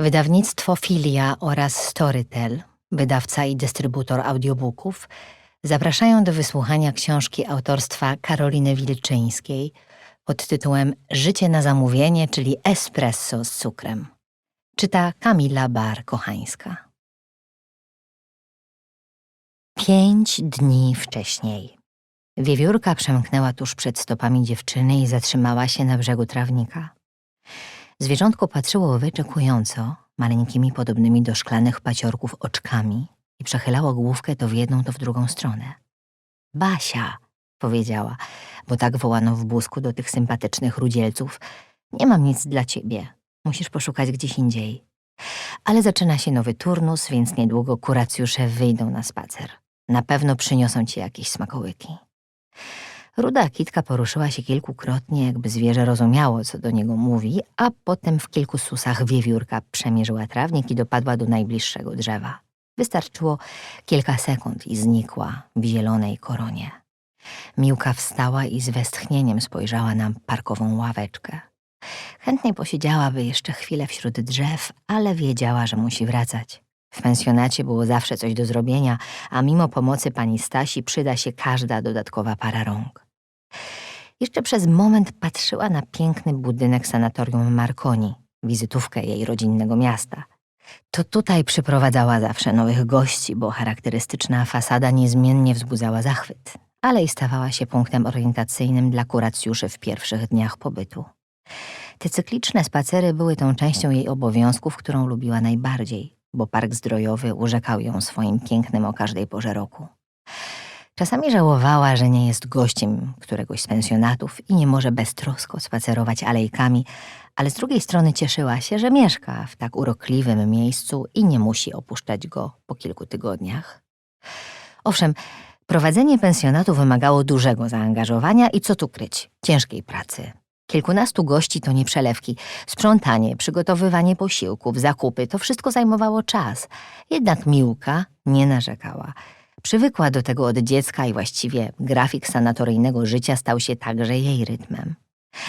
Wydawnictwo Filia oraz Storytel, wydawca i dystrybutor audiobooków, zapraszają do wysłuchania książki autorstwa Karoliny Wilczyńskiej pod tytułem Życie na zamówienie, czyli espresso z cukrem. Czyta Kamila Bar-Kochańska. Pięć dni wcześniej. Wiewiórka przemknęła tuż przed stopami dziewczyny i zatrzymała się na brzegu trawnika. Zwierzątko patrzyło wyczekująco, maleńkimi, podobnymi do szklanych paciorków oczkami i przechylało główkę to w jedną, to w drugą stronę. Basia, powiedziała, bo tak wołano w błysku do tych sympatycznych rudzielców, nie mam nic dla ciebie. Musisz poszukać gdzieś indziej. Ale zaczyna się nowy turnus, więc niedługo kuracjusze wyjdą na spacer. Na pewno przyniosą ci jakieś smakołyki. Ruda kitka poruszyła się kilkukrotnie, jakby zwierzę rozumiało, co do niego mówi, a potem w kilku susach wiewiórka przemierzyła trawnik i dopadła do najbliższego drzewa. Wystarczyło kilka sekund i znikła w zielonej koronie. Miłka wstała i z westchnieniem spojrzała na parkową ławeczkę. Chętnie posiedziałaby jeszcze chwilę wśród drzew, ale wiedziała, że musi wracać. W pensjonacie było zawsze coś do zrobienia, a mimo pomocy pani Stasi przyda się każda dodatkowa para rąk. Jeszcze przez moment patrzyła na piękny budynek sanatorium Marconi, wizytówkę jej rodzinnego miasta. To tutaj przyprowadzała zawsze nowych gości, bo charakterystyczna fasada niezmiennie wzbudzała zachwyt, ale i stawała się punktem orientacyjnym dla kuracjuszy w pierwszych dniach pobytu. Te cykliczne spacery były tą częścią jej obowiązków, którą lubiła najbardziej, bo park zdrojowy urzekał ją swoim pięknem o każdej porze roku. Czasami żałowała, że nie jest gościem któregoś z pensjonatów i nie może beztrosko spacerować alejkami, ale z drugiej strony cieszyła się, że mieszka w tak urokliwym miejscu i nie musi opuszczać go po kilku tygodniach. Owszem, prowadzenie pensjonatu wymagało dużego zaangażowania i co tu kryć, ciężkiej pracy. Kilkunastu gości to nie przelewki. Sprzątanie, przygotowywanie posiłków, zakupy to wszystko zajmowało czas. Jednak Miłka nie narzekała. Przywykła do tego od dziecka i właściwie grafik sanatoryjnego życia stał się także jej rytmem.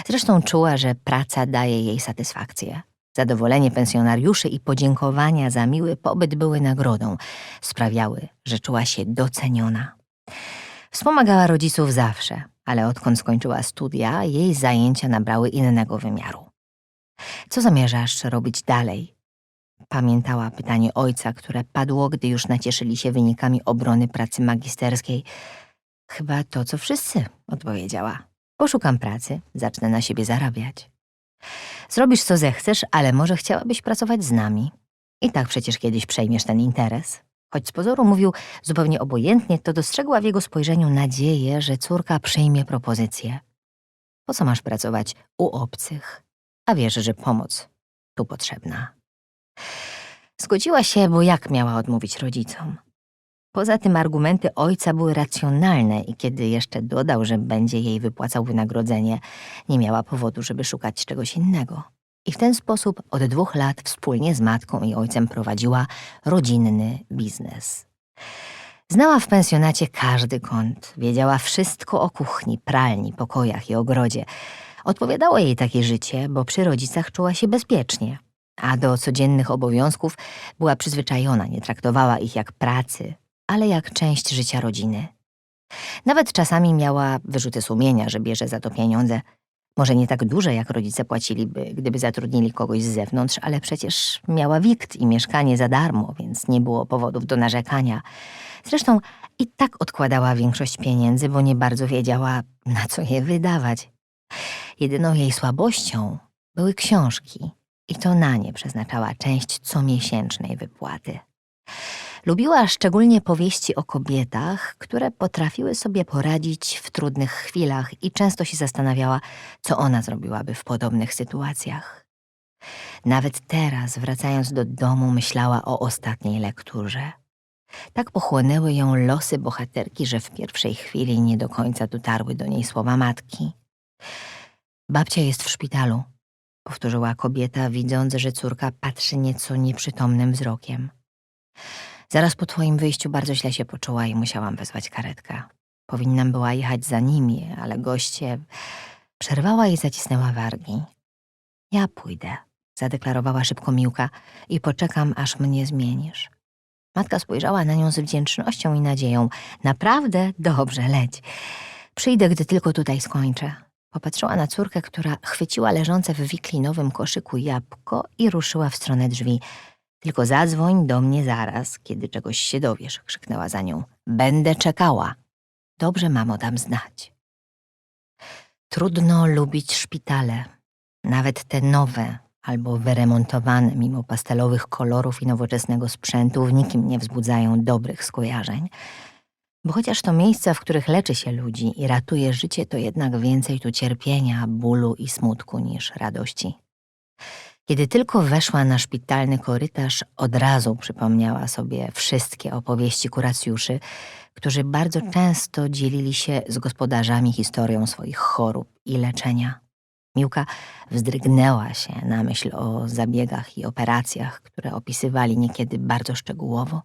Zresztą czuła, że praca daje jej satysfakcję. Zadowolenie pensjonariuszy i podziękowania za miły pobyt były nagrodą. Sprawiały, że czuła się doceniona. Wspomagała rodziców zawsze, ale odkąd skończyła studia, jej zajęcia nabrały innego wymiaru. Co zamierzasz robić dalej? Pamiętała pytanie ojca, które padło, gdy już nacieszyli się wynikami obrony pracy magisterskiej. Chyba to, co wszyscy, odpowiedziała. Poszukam pracy, zacznę na siebie zarabiać. Zrobisz, co zechcesz, ale może chciałabyś pracować z nami. I tak przecież kiedyś przejmiesz ten interes. Choć z pozoru mówił zupełnie obojętnie, to dostrzegła w jego spojrzeniu nadzieję, że córka przyjmie propozycję. Po co masz pracować u obcych? A wiesz, że pomoc tu potrzebna. Zgodziła się, bo jak miała odmówić rodzicom? Poza tym argumenty ojca były racjonalne i kiedy jeszcze dodał, że będzie jej wypłacał wynagrodzenie, nie miała powodu, żeby szukać czegoś innego. I w ten sposób od dwóch lat wspólnie z matką i ojcem prowadziła rodzinny biznes. Znała w pensjonacie każdy kąt, wiedziała wszystko o kuchni, pralni, pokojach i ogrodzie. Odpowiadało jej takie życie, bo przy rodzicach czuła się bezpiecznie, a do codziennych obowiązków była przyzwyczajona, nie traktowała ich jak pracy, ale jak część życia rodziny. Nawet czasami miała wyrzuty sumienia, że bierze za to pieniądze. Może nie tak duże, jak rodzice płaciliby, gdyby zatrudnili kogoś z zewnątrz, ale przecież miała wikt i mieszkanie za darmo, więc nie było powodów do narzekania. Zresztą i tak odkładała większość pieniędzy, bo nie bardzo wiedziała, na co je wydawać. Jedyną jej słabością były książki i to na nie przeznaczała część comiesięcznej wypłaty. Lubiła szczególnie powieści o kobietach, które potrafiły sobie poradzić w trudnych chwilach i często się zastanawiała, co ona zrobiłaby w podobnych sytuacjach. Nawet teraz, wracając do domu, myślała o ostatniej lekturze. Tak pochłonęły ją losy bohaterki, że w pierwszej chwili nie do końca dotarły do niej słowa matki. Babcia jest w szpitalu, powtórzyła kobieta, widząc, że córka patrzy nieco nieprzytomnym wzrokiem. Zaraz po twoim wyjściu bardzo źle się poczuła i musiałam wezwać karetkę. Powinnam była jechać za nimi, ale goście... Przerwała i zacisnęła wargi. Ja pójdę, zadeklarowała szybko Miłka, i poczekam, aż mnie zmienisz. Matka spojrzała na nią z wdzięcznością i nadzieją. Naprawdę? Dobrze, leć. Przyjdę, gdy tylko tutaj skończę. Popatrzyła na córkę, która chwyciła leżące w wiklinowym koszyku jabłko i ruszyła w stronę drzwi. Tylko zadzwoń do mnie zaraz, kiedy czegoś się dowiesz, krzyknęła za nią. Będę czekała. Dobrze, mamo, dam znać. Trudno lubić szpitale, nawet te nowe albo wyremontowane, mimo pastelowych kolorów i nowoczesnego sprzętu, w nikim nie wzbudzają dobrych skojarzeń. Bo chociaż to miejsca, w których leczy się ludzi i ratuje życie, to jednak więcej tu cierpienia, bólu i smutku niż radości. Kiedy tylko weszła na szpitalny korytarz, od razu przypomniała sobie wszystkie opowieści kuracjuszy, którzy bardzo często dzielili się z gospodarzami historią swoich chorób i leczenia. Miłka wzdrygnęła się na myśl o zabiegach i operacjach, które opisywali niekiedy bardzo szczegółowo.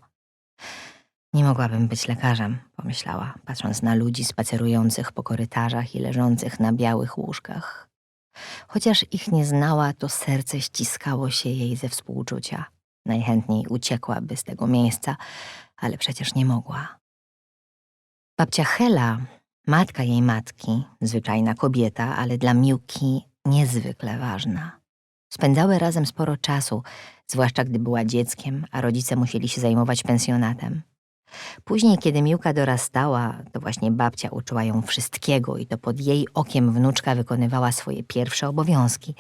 Nie mogłabym być lekarzem, pomyślała, patrząc na ludzi spacerujących po korytarzach i leżących na białych łóżkach. Chociaż ich nie znała, to serce ściskało się jej ze współczucia. Najchętniej uciekłaby z tego miejsca, ale przecież nie mogła. Babcia Hela, matka jej matki, zwyczajna kobieta, ale dla Miłki niezwykle ważna. Spędzały razem sporo czasu, zwłaszcza gdy była dzieckiem, a rodzice musieli się zajmować pensjonatem. Później, kiedy Miłka dorastała, to właśnie babcia uczyła ją wszystkiego i to pod jej okiem wnuczka wykonywała swoje pierwsze obowiązki.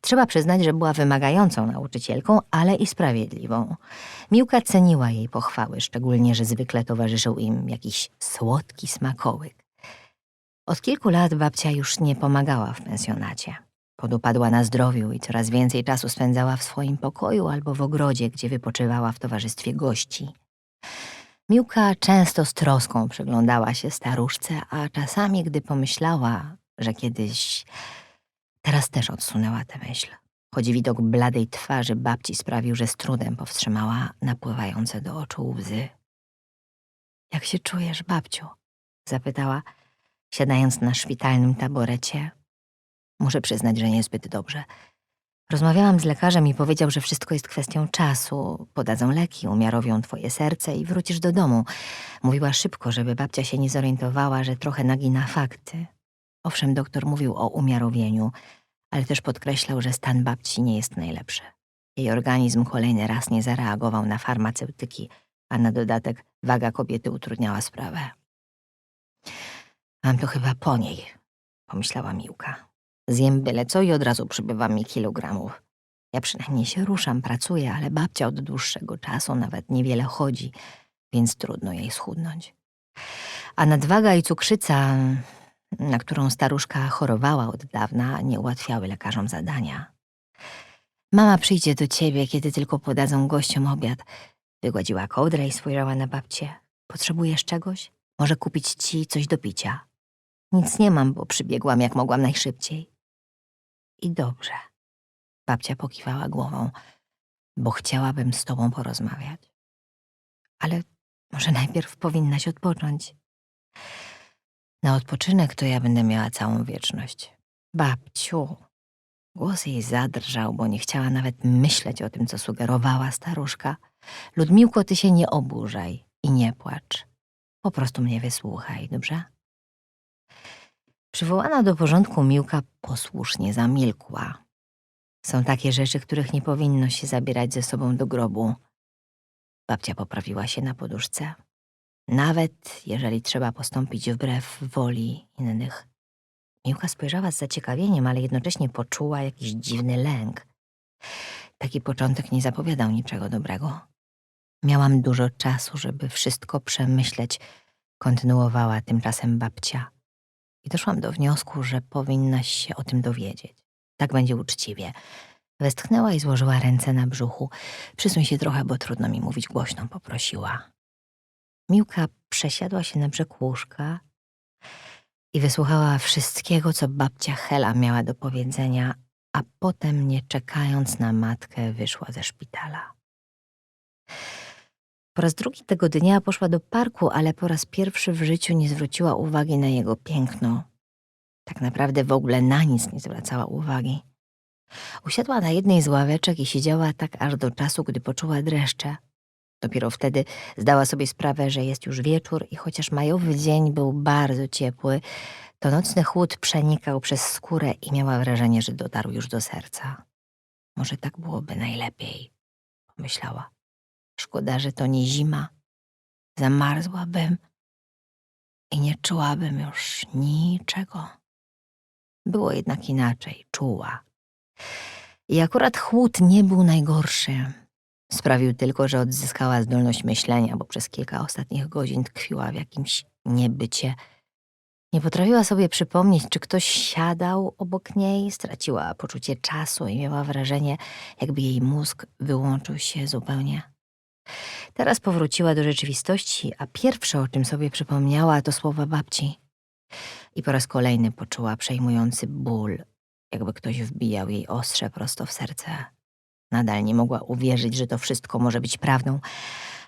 Trzeba przyznać, że była wymagającą nauczycielką, ale i sprawiedliwą. Miłka ceniła jej pochwały, szczególnie, że zwykle towarzyszył im jakiś słodki smakołyk. Od kilku lat babcia już nie pomagała w pensjonacie. Podupadła na zdrowiu i coraz więcej czasu spędzała w swoim pokoju albo w ogrodzie, gdzie wypoczywała w towarzystwie gości. Miłka często z troską przyglądała się staruszce, a czasami, gdy pomyślała, że kiedyś. Teraz też odsunęła tę myśl, choć widok bladej twarzy babci sprawił, że z trudem powstrzymała napływające do oczu łzy. Jak się czujesz, babciu? zapytała, siadając na szpitalnym taborecie. Muszę przyznać, że niezbyt dobrze. Rozmawiałam z lekarzem i powiedział, że wszystko jest kwestią czasu. Podadzą leki, umiarowią twoje serce i wrócisz do domu. Mówiła szybko, żeby babcia się nie zorientowała, że trochę nagina fakty. Owszem, doktor mówił o umiarowieniu, ale też podkreślał, że stan babci nie jest najlepszy. Jej organizm kolejny raz nie zareagował na farmaceutyki, a na dodatek waga kobiety utrudniała sprawę. Mam to chyba po niej, pomyślała Miłka. Zjem byle co i od razu przybywa mi kilogramów. Ja przynajmniej się ruszam, pracuję, ale babcia od dłuższego czasu nawet niewiele chodzi, więc trudno jej schudnąć. A nadwaga i cukrzyca, na którą staruszka chorowała od dawna, nie ułatwiały lekarzom zadania. Mama przyjdzie do ciebie, kiedy tylko podadzą gościom obiad. Wygładziła kołdrę i spojrzała na babcię. Potrzebujesz czegoś? Może kupić ci coś do picia? Nic nie mam, bo przybiegłam jak mogłam najszybciej. I dobrze. Babcia pokiwała głową, bo chciałabym z tobą porozmawiać. Ale może najpierw powinnaś odpocząć. Na odpoczynek to ja będę miała całą wieczność. Babciu. Głos jej zadrżał, bo nie chciała nawet myśleć o tym, co sugerowała staruszka. Ludmiłko, ty się nie oburzaj i nie płacz. Po prostu mnie wysłuchaj, dobrze? Przywołana do porządku Miłka posłusznie zamilkła. Są takie rzeczy, których nie powinno się zabierać ze sobą do grobu. Babcia poprawiła się na poduszce. Nawet jeżeli trzeba postąpić wbrew woli innych. Miłka spojrzała z zaciekawieniem, ale jednocześnie poczuła jakiś dziwny lęk. Taki początek nie zapowiadał niczego dobrego. Miałam dużo czasu, żeby wszystko przemyśleć, kontynuowała tymczasem babcia. I doszłam do wniosku, że powinnaś się o tym dowiedzieć. Tak będzie uczciwie. Westchnęła i złożyła ręce na brzuchu. Przysuń się trochę, bo trudno mi mówić głośno, poprosiła. Miłka przesiadła się na brzeg łóżka i wysłuchała wszystkiego, co babcia Hela miała do powiedzenia, a potem, nie czekając na matkę, wyszła ze szpitala. Po raz drugi tego dnia poszła do parku, ale po raz pierwszy w życiu nie zwróciła uwagi na jego piękno. Tak naprawdę w ogóle na nic nie zwracała uwagi. Usiadła na jednej z ławeczek i siedziała tak aż do czasu, gdy poczuła dreszcze. Dopiero wtedy zdała sobie sprawę, że jest już wieczór i chociaż majowy dzień był bardzo ciepły, to nocny chłód przenikał przez skórę i miała wrażenie, że dotarł już do serca. Może tak byłoby najlepiej, pomyślała. Szkoda, że to nie zima. Zamarzłabym i nie czułabym już niczego. Było jednak inaczej, czuła. I akurat chłód nie był najgorszy. Sprawił tylko, że odzyskała zdolność myślenia, bo przez kilka ostatnich godzin tkwiła w jakimś niebycie. Nie potrafiła sobie przypomnieć, czy ktoś siadał obok niej, straciła poczucie czasu i miała wrażenie, jakby jej mózg wyłączył się zupełnie. Teraz powróciła do rzeczywistości, a pierwsze, o czym sobie przypomniała, to słowa babci. I po raz kolejny poczuła przejmujący ból, jakby ktoś wbijał jej ostrze prosto w serce. Nadal nie mogła uwierzyć, że to wszystko może być prawdą,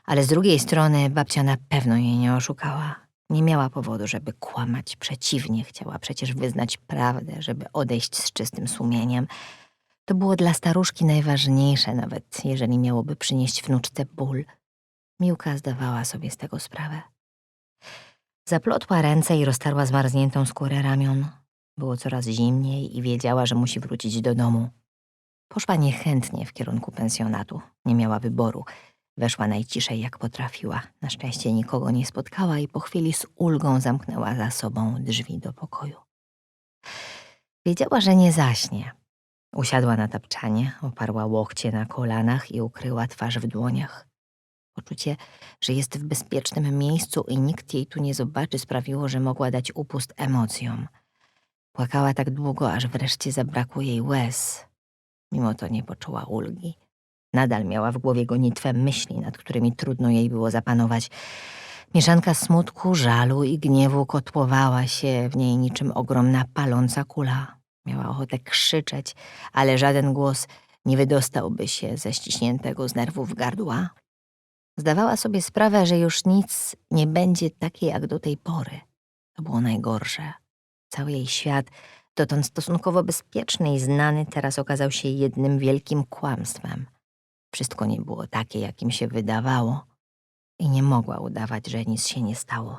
ale z drugiej strony babcia na pewno jej nie oszukała. Nie miała powodu, żeby kłamać. Przeciwnie, chciała przecież wyznać prawdę, żeby odejść z czystym sumieniem. To było dla staruszki najważniejsze, nawet jeżeli miałoby przynieść wnuczce ból. Miłka zdawała sobie z tego sprawę. Zaplotła ręce i roztarła zmarzniętą skórę ramion. Było coraz zimniej i wiedziała, że musi wrócić do domu. Poszła niechętnie w kierunku pensjonatu. Nie miała wyboru. Weszła najciszej jak potrafiła. Na szczęście nikogo nie spotkała i po chwili z ulgą zamknęła za sobą drzwi do pokoju. Wiedziała, że nie zaśnie. Usiadła na tapczanie, oparła łokcie na kolanach i ukryła twarz w dłoniach. Poczucie, że jest w bezpiecznym miejscu i nikt jej tu nie zobaczy, sprawiło, że mogła dać upust emocjom. Płakała tak długo, aż wreszcie zabrakło jej łez. Mimo to nie poczuła ulgi. Nadal miała w głowie gonitwę myśli, nad którymi trudno jej było zapanować. Mieszanka smutku, żalu i gniewu kotłowała się w niej niczym ogromna paląca kula. Miała ochotę krzyczeć, ale żaden głos nie wydostałby się ze ściśniętego z nerwów gardła. Zdawała sobie sprawę, że już nic nie będzie takie jak do tej pory. To było najgorsze. Cały jej świat, dotąd stosunkowo bezpieczny i znany, teraz okazał się jednym wielkim kłamstwem. Wszystko nie było takie, jakim się wydawało i nie mogła udawać, że nic się nie stało.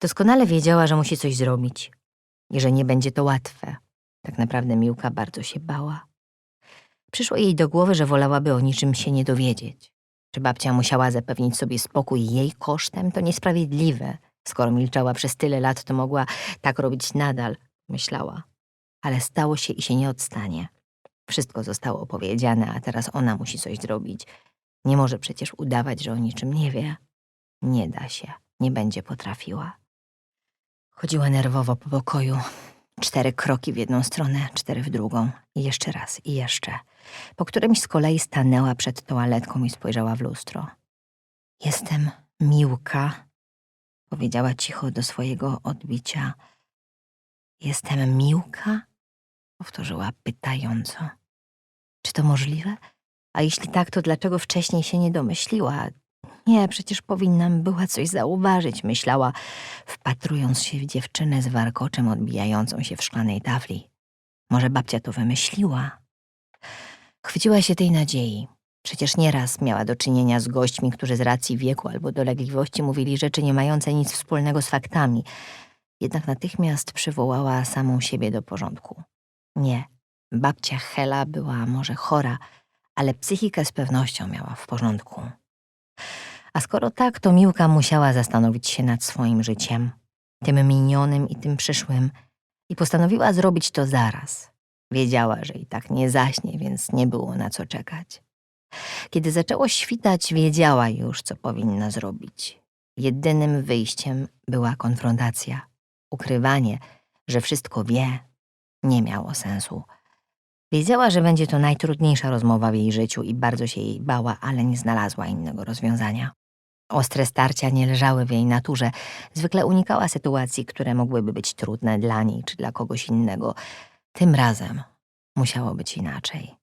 Doskonale wiedziała, że musi coś zrobić i że nie będzie to łatwe. Tak naprawdę Miłka bardzo się bała. Przyszło jej do głowy, że wolałaby o niczym się nie dowiedzieć. Czy babcia musiała zapewnić sobie spokój jej kosztem, to niesprawiedliwe. Skoro milczała przez tyle lat, to mogła tak robić nadal, myślała. Ale stało się i się nie odstanie. Wszystko zostało opowiedziane, a teraz ona musi coś zrobić. Nie może przecież udawać, że o niczym nie wie. Nie da się, nie będzie potrafiła. Chodziła nerwowo po pokoju. Cztery kroki w jedną stronę, cztery w drugą. I jeszcze raz, i jeszcze. Po którymś z kolei stanęła przed toaletką i spojrzała w lustro. Jestem Miłka, powiedziała cicho do swojego odbicia. Jestem Miłka? Powtórzyła pytająco. Czy to możliwe? A jeśli tak, to dlaczego wcześniej się nie domyśliła? Nie, przecież powinnam była coś zauważyć, myślała, wpatrując się w dziewczynę z warkoczem odbijającą się w szklanej tafli. Może babcia to wymyśliła? Chwyciła się tej nadziei. Przecież nieraz miała do czynienia z gośćmi, którzy z racji wieku albo dolegliwości mówili rzeczy nie mające nic wspólnego z faktami. Jednak natychmiast przywołała samą siebie do porządku. Nie, babcia Hela była może chora, ale psychikę z pewnością miała w porządku. A skoro tak, to Miłka musiała zastanowić się nad swoim życiem, tym minionym i tym przyszłym, i postanowiła zrobić to zaraz. Wiedziała, że i tak nie zaśnie, więc nie było na co czekać. Kiedy zaczęło świtać, wiedziała już, co powinna zrobić. Jedynym wyjściem była konfrontacja. Ukrywanie, że wszystko wie, nie miało sensu. Wiedziała, że będzie to najtrudniejsza rozmowa w jej życiu i bardzo się jej bała, ale nie znalazła innego rozwiązania. Ostre starcia nie leżały w jej naturze. Zwykle unikała sytuacji, które mogłyby być trudne dla niej czy dla kogoś innego. Tym razem musiało być inaczej.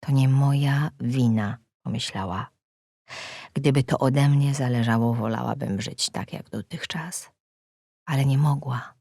To nie moja wina, pomyślała. Gdyby to ode mnie zależało, wolałabym żyć tak jak dotychczas. Ale nie mogła.